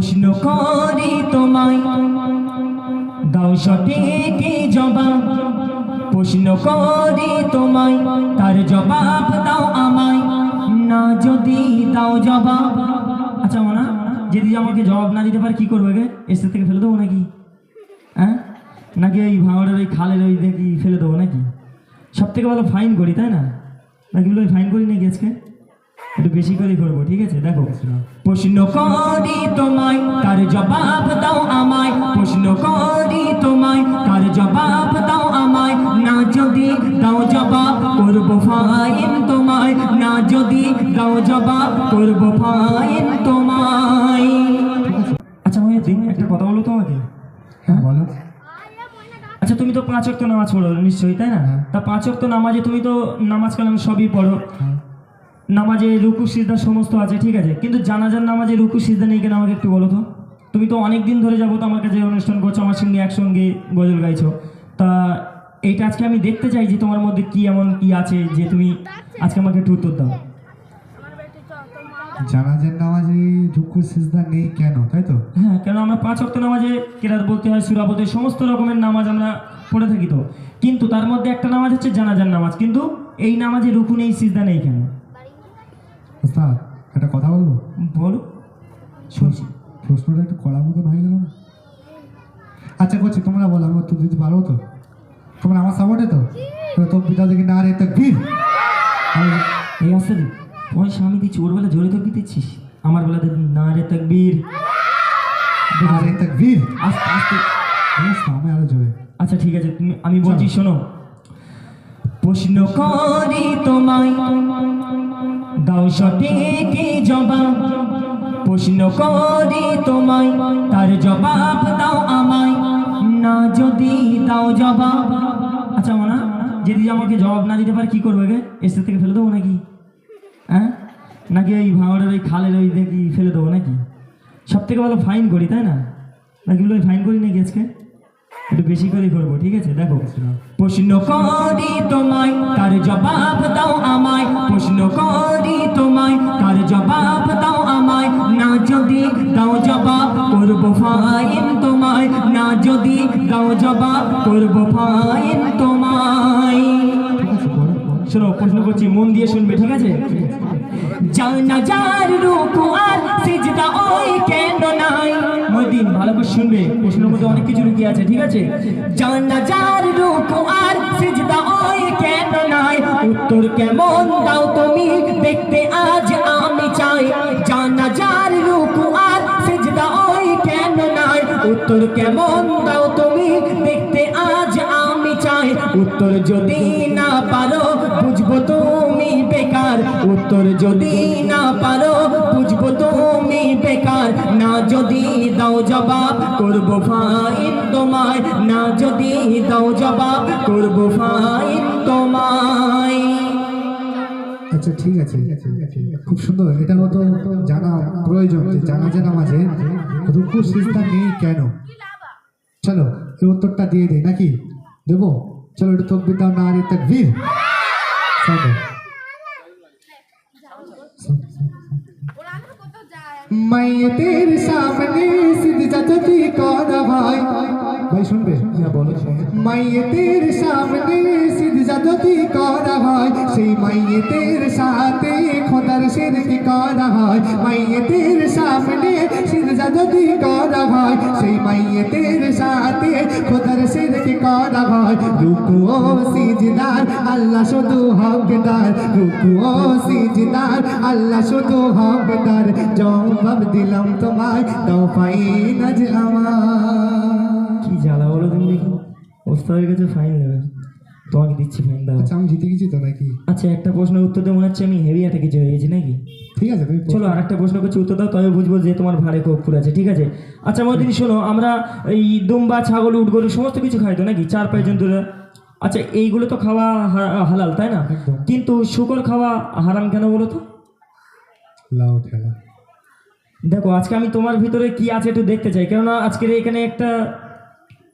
প্রশ্ন করি তোমায়। দাও সঠিক জবাব। প্রশ্ন করি তোমায়। তার জবাব দাও আমায়। না যদি দাও জবাব। আচ্ছা মানা, যদি আমাকে জবাব না দিতে পারে, কি করবে গে এসে থেকে ফেলে দেবো নাকি? হ্যাঁ? নাকি ওই ভাঙড়ের ওই খালের ওই দেখি ফেলে দেবো নাকি? সব থেকে ভালো ফাইন করি, তাই না? নাকি বলে ফাইন করি নাকি আজকে? একটু বেশি করে করব, ঠিক আছে? দেখো, প্রশ্ন করি তোমায়, তার জবাব দাও আমায়। প্রশ্ন করি তোমায়, তার জবাব দাও আমায়। না যদি দাও জবাব, করব ফাইন তোমায়। না যদি দাও জবাব, করব ফাইন তোমায়। আচ্ছা ভাই দিন একটা কথা বলো তো আমাকে হ্যাঁ বলো। আচ্ছা তুমি তো পাঁচ অক্ত নামাজ পড়ো, নিশ্চয়ই, তাই না। তা পাঁচ অক্ত নামাজে তুমি তো নামাজ কালাম সবই পড়ো। নামাজে রুকু সিজদা সমস্ত আছে ঠিক আছে? কিন্তু জানাজার নামাজে রুকু সিজদা নেই কেন আমাকে একটু বলো তো? তুমি তো অনেক দিন ধরে যাব তো আমার কাছে অনুষ্ঠান করছ আমার সঙ্গে একসঙ্গে গজল গাইছো। তা এইটা আজকে আমি দেখতে চাই যে তোমার মধ্যে কি এমন কি আছে যে তুমি আজকে আমাকে একটু উত্তর দাও। জানাজার নামাজে রুকু সিজদা নেই কেন তাই তো? হ্যাঁ কেন আমরা পাঁচ অক্ত নামাজে কেরাত বলতে হয় সুরা বলতে সমস্ত রকমের নামাজ আমরা পড়ে থাকি তো। কিন্তু তার মধ্যে একটা নামাজ হচ্ছে জানাজার নামাজ কিন্তু এই নামাজে রুকু নেই সিজদা নেই কেন? ওস্তাদ একটা কথা বলব? বলো শুনছি প্রশ্নটা একটু কড়া মতন হয়ে গেল না? আচ্ছা করছি। তোমরা বলো আমি উত্তর দিতে পারব তো? তোমরা আমার সাপোর্টে তো? তোর পিতা দেখি না রে তকবীর এই আসতে দি তোমার স্বামী দিচ্ছি ওর বেলা জোরে তকবির দিচ্ছিস আমার বেলা দেখবি না রে তকবীর না রে তকবীর আস্তে আস্তে বেশ আমি আরও জোরে। আচ্ছা ঠিক আছে তুমি আমি বলছি শোনো। প্রশ্ন করি তোমায়। দাও সঠিক জবাব? প্রশ্ন করি তোমায়, তার জবাব দাও আমায়। না যদি দাও জবাব। আচ্ছা মানা, যদি আমাকে জবাব না দিতে পারে, কি করবে গে? এসে থেকে ফেলে দেবো নাকি? হ্যাঁ? নাকি ওই ভাঙড়ের ওই খালের ওই দেখি ফেলে দেবো নাকি? সব থেকে ভালো ফাইন করি, তাই না? নাকি ফাইন করি নাকি আজকে? একটু বেশি করে করব, ঠিক আছে? দেখো, প্রশ্ন করি তোমায় তার জবাব দাও আমায়? প্রশ্ন করি তোমায় তার জবাব দাও আমায়? না যদি দাও জবাব, করব ফাইন তোমায়। না যদি দাও জবাব, করব ফাইন তোমায়। শোনো, প্রশ্ন করছি, মন দিয়ে শুনবে, ঠিক আছে? জানাজার রুকু আর সিজদা ওই কেন নাই? মদিন ভালো করে শুনবে, প্রশ্নের মধ্যে অনেক কিছু লুকিয়ে আছে, ঠিক আছে? জানাজার রুকু আর সিজদা ওই কেন নাই? উত্তর কেমন দাও তুমি, দেখতে আজ আমি চাই। জানাজার রুকু আর সিজদা ওই নাই? উত্তর কেমন দাও তুমি, দেখতে আজ আমি চাই। উত্তর যদি না পারো উত্তর যদি না পারো বুঝব তুমি বেকার। না যদি দাও জবাব করব ফাইন তোমায়। না যদি দাও জবাব করব ফাইন তোমায়। আচ্ছা ঠিক আছে। খুব সুন্দর। এটা মতো জানা প্রয়োজন যে জানাজা নামাজে রুকু সিজদা নেই কেন? চলো এই উত্তরটা দিয়ে দেই নাকি? দেবো? চলো একটু তকবির দাও না রে তকবীর। শোনো। মাইয়েতের সামনে সিজদা যদি করা হয় ভাই, শুনবে? হ্যাঁ বলো। মাইয়েতের সামনে সিজদা যদি করা হয় সেই মাইয়েতের সাথে শিরকি করা হয়। মাইয়েতের সামনে যদি করা হয়। সেই মাইয়েতের সাথে খোদার শিরকি করা হয়। রুকু ও সিজদার, আল্লাহ শুধু হকদার। রুকু ও সিজদার, আল্লাহ শুধু হকদার। জবাব দিলাম তোমায় দাও পাই আমার। কি জ্বালা বলো তুমি দেখি। ওস্তাদের কাছে ফাইন নেবে। তোমাকে দিচ্ছি ফাইন দাও আচ্ছা আমি জিতে গেছি তো নাকি? আচ্ছা একটা প্রশ্নের উত্তর দিয়ে মনে হচ্ছে আমি হেভি একটা কিছু হয়ে গেছি নাকি? ঠিক আছে তুমি চলো আর একটা প্রশ্ন করছি উত্তর দাও তবে বুঝব যে তোমার ভাড়ে কপুর আছে ঠিক আছে? আচ্ছা মদিনী শোনো আমরা এই দুম্বা ছাগল উট গরু সমস্ত কিছু খাই তো নাকি? চার পাঁচ জন্তুরা আচ্ছা এইগুলো তো খাওয়া হালাল তাই না? কিন্তু শুকর খাওয়া হারাম কেন বলো তো? লাউ ঠেলা। দেখো আজকে আমি তোমার ভিতরে কি আছে একটু দেখতে চাই কেননা আজকের এখানে একটা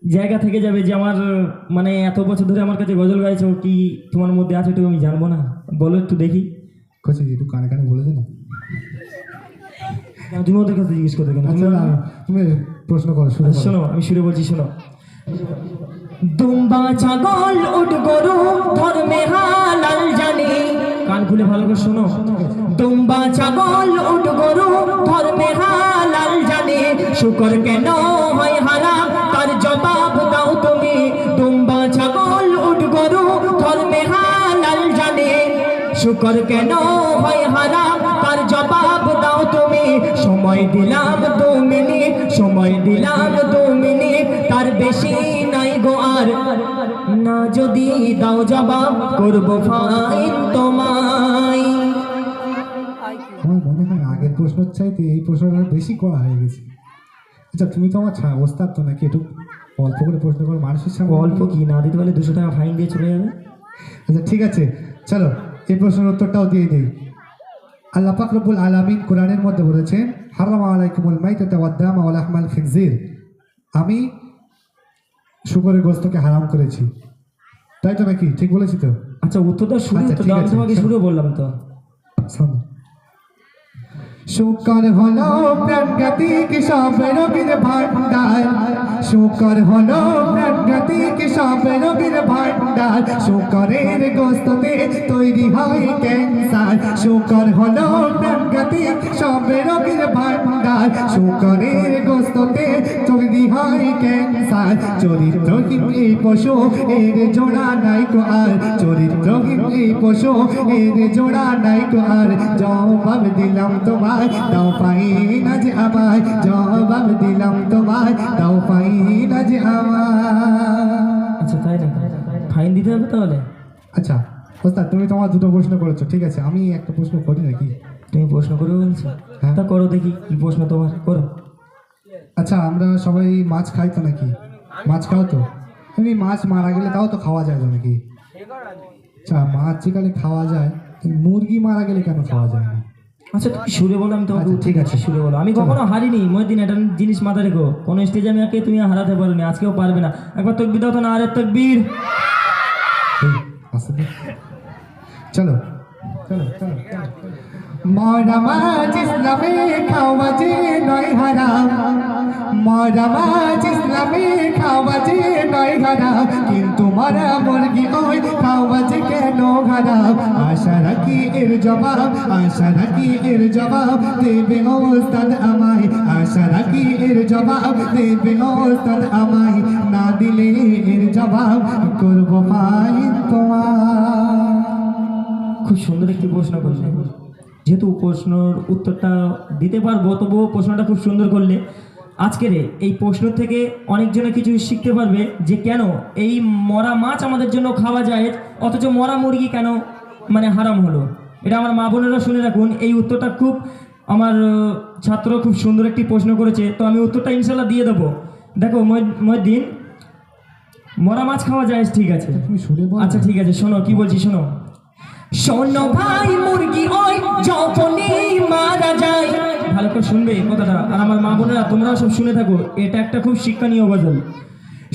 জায়গা থেকে যাবে যে আমার মানে এত বছর ধরে আমার কাছে গজল গাইছো কি তোমার মধ্যে আছে একটু আমি জানব না? বলো একটু দেখি। কচি একটু কানে কানে বলে না? তুমি ওদের কাছে জিজ্ঞেস করতে কেন? তুমি আচ্ছা তুমি প্রশ্ন করো শুরু আচ্ছা, শোনো আমি সুরে বলছি শোনো। দুম্বা ছাগল উট গরু ধর্মে হালাল জানে। কান খুলে ভালো করে শোনো। দুম্বা ছাগল উট গরু ধর্মে হালাল জানে। শুকর কেন শুকর কেন হয় হারাম তার জবাব দাও তুমি। সময় দিলাম দু মিনিট সময় দিলাম দু মিনিট তার বেশি নাই গো আর। না যদি দাও জবাব করব ফাইন তোমায়। আমার মনে হয় আগের প্রশ্নের চাইতে এই প্রশ্নটা বেশি করা হয়ে গেছে। আচ্ছা তুমি তো আমার ওস্তাদ তো নাকি একটু অল্প করে প্রশ্ন করে মানুষের সামনে অল্প কি? না দিতে পারলে দুশো টাকা ফাইন দিয়ে চলে যাবে। আচ্ছা ঠিক আছে। চলো এই প্রশ্নের উত্তরটাও দিয়ে দিই। আল্লাহ রব্বুল আলমিন কোরআনের মধ্যে বলেছেন হারামা আলাইকুমুল ওয়াল আহমাল খিনজির। আমি শুকরের গোস্তকে হারাম করেছি। তাই তো নাকি? ঠিক বলেছি তো? আচ্ছা উত্তরটা শুরু আচ্ছা, তোমাকে শুরু বললাম তো। শোনো শুকর হলো প্রাণঘাতিক সব রোগের ভান্ডার শুকর হলো প্রাণঘাতিক সব রোগের ভান্ডার শুকরের গোস্ততে তৈরি হয় ক্যান্সার। শুকর হলো প্রাণঘাতিক সব রোগের ভান্ডার শুকরের গোস্ততে তৈরি হয় ক্যান্সার। চরিত্রহীন এই পশু, এর জোড়া নাই কো আর। চরিত্রহীন এই পশু, এর জোড়া নাই কো আর। জবাব দিলাম তোমায় দাও পাই না যে আমায় জবাব দিলাম তোমায় দাও পাই না যে আমায়। আচ্ছা তাই না ফাইন দিতে হবে তাহলে? আচ্ছা ওস্তাদ তুমি তোমার দুটো প্রশ্ন করেছ ঠিক আছে? আমি একটা প্রশ্ন করি নাকি? তুমি প্রশ্ন করে বলছো। হ্যাঁ। তা করো দেখি কি প্রশ্ন তোমার করো। আচ্ছা আমরা সবাই মাছ খাই তো নাকি? মাছ খাও তো? এমনি মাছ মারা গেলে তাও তো খাওয়া যায় নাকি? আচ্ছা মাছ যেখানে খাওয়া যায় মুরগি মারা গেলে কেন খাওয়া যায়? না আচ্ছা তুমি সুরে বলো আমি তোমাকে আচ্ছা, ঠিক আছে। সুরে বলো। আমি কখনো হারিনি মহিদিন একটা জিনিস মাথায় রেখো। কোনো স্টেজে আমি আগে তুমি হারাতে পারোনি আজকেও পারবে না। একবার তকবির দাও তো না আরে তকবীর। এই, চলো চলো চলো মরা মাছ ইসলামে খাওয়া নয় হারাম। মরা ইসলামে খাওয়া যে নয় হারাম কিন্তু মরা মুরগি ওই খাওয়া কেন হারাম আশা রাখি এর জবাব, আশা রাখি এর জবাব দেবে ওস্তাদ আমায়। আশা রাখি এর জবাব দেবে ওস্তাদ আমায়। না দিলে এর জবাব করব ফাইন তোমার। খুব সুন্দর একটি প্রশ্ন করলে যেহেতু প্রশ্নর উত্তরটা দিতে পারব, তবুও প্রশ্নটা খুব সুন্দর করলে। আজকের এই প্রশ্ন থেকে অনেকজনে কিছু শিখতে পারবে যে কেন এই মরা মাছ আমাদের জন্য খাওয়া যায় অথচ মরা মুরগি কেন মানে হারাম হলো? এটা আমার মা বোনেরা শুনে রাখুন এই উত্তরটা খুব আমার ছাত্র খুব সুন্দর একটি প্রশ্ন করেছে তো আমি উত্তরটা ইনশাল্লাহ দিয়ে দেবো। দেখো মহিদ্দিন মরা মাছ খাওয়া যায় ঠিক আছে। তুমি শুনে আচ্ছা ঠিক আছে শোনো কি বলছি শোনো। শোনো ভাই মুরগি ওই যখনই মারা যায় ভালো করে শুনবে এই কথাটা। আর আমার মা বোনেরা, তোমরাও সব শুনে থাকো, এটা একটা খুব শিক্ষণীয় গজল।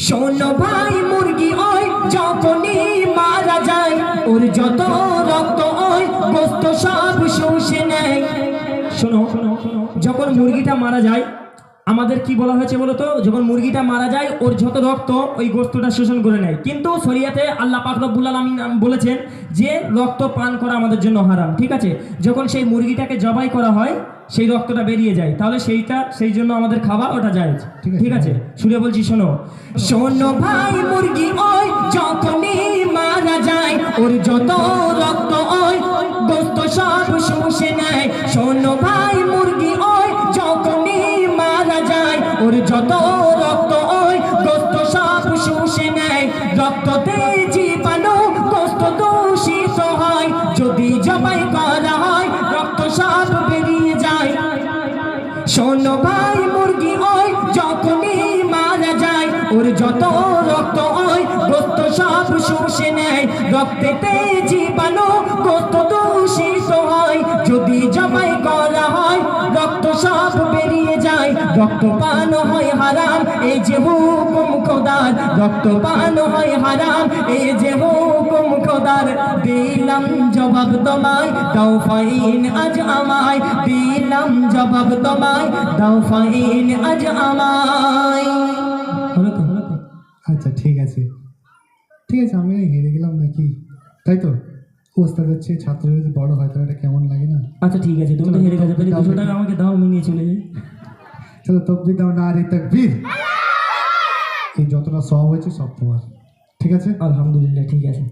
শোনো ভাই, মুরগি ওই যখনই মারা যায়, ওর যত রক্ত ওই গোস্ত সব শুষে নেয়। শোনো, যখন মুরগিটা মারা যায়, আমাদের কি বলা হয়েছে বলতো যখন মুরগিটা মারা যায়, ওর যত রক্ত ওই গোস্তটা শোষণ করে নেয়। কিন্তু শরিয়াতে আল্লাহ পাক রব্বুল আলামিন বলেছেন যে, রক্ত পান করা আমাদের জন্য হারাম, ঠিক আছে? যখন সেই মুরগিটাকে জবাই করা হয় সেই রক্তটা বেরিয়ে যায়। তাহলে সেইটা সেই জন্য আমাদের খাওয়া ওটা যায়। ঠিক আছে। শুনে বলছি শোনো। শোনো ভাই মুরগি ওই যখনই মারা যায় ওর যত রক্ত ওই দোস্ত সব শুষে নেয়। শোনো ভাই রক্তেতে জীবাণু গোস্ত দূষিত হয়? যদি জবাই করা হয়, রক্ত সব বেরিয়ে যায়। রক্ত পান হয় হারাম, এই যে হুকুম খোদার। রক্ত পান হয় হারাম, এই যে হুকুম খোদার। দিলাম জবাব তোমায়, দাও ফাইন আজ আমায়। দিলাম জবাব তোমায়, দাও ফাইন আজ আমায়। আচ্ছা ঠিক আছে। ঠিক আছে আমি হেরে গেলাম নাকি? তাই তো? ওস্তাদের চেয়ে ছাত্র যদি বড় হয় তাহলে কেমন লাগে না? আচ্ছা ঠিক আছে তুমি তো হেরে গেছো তাহলে দুশো টাকা আমাকে দাও আমি নিয়ে চলে যাই। চলো তকবির দাও না আরে তকবির এই যতটা সব হয়েছে সব তোমার। ঠিক আছে? আলহামদুলিল্লাহ ঠিক আছে।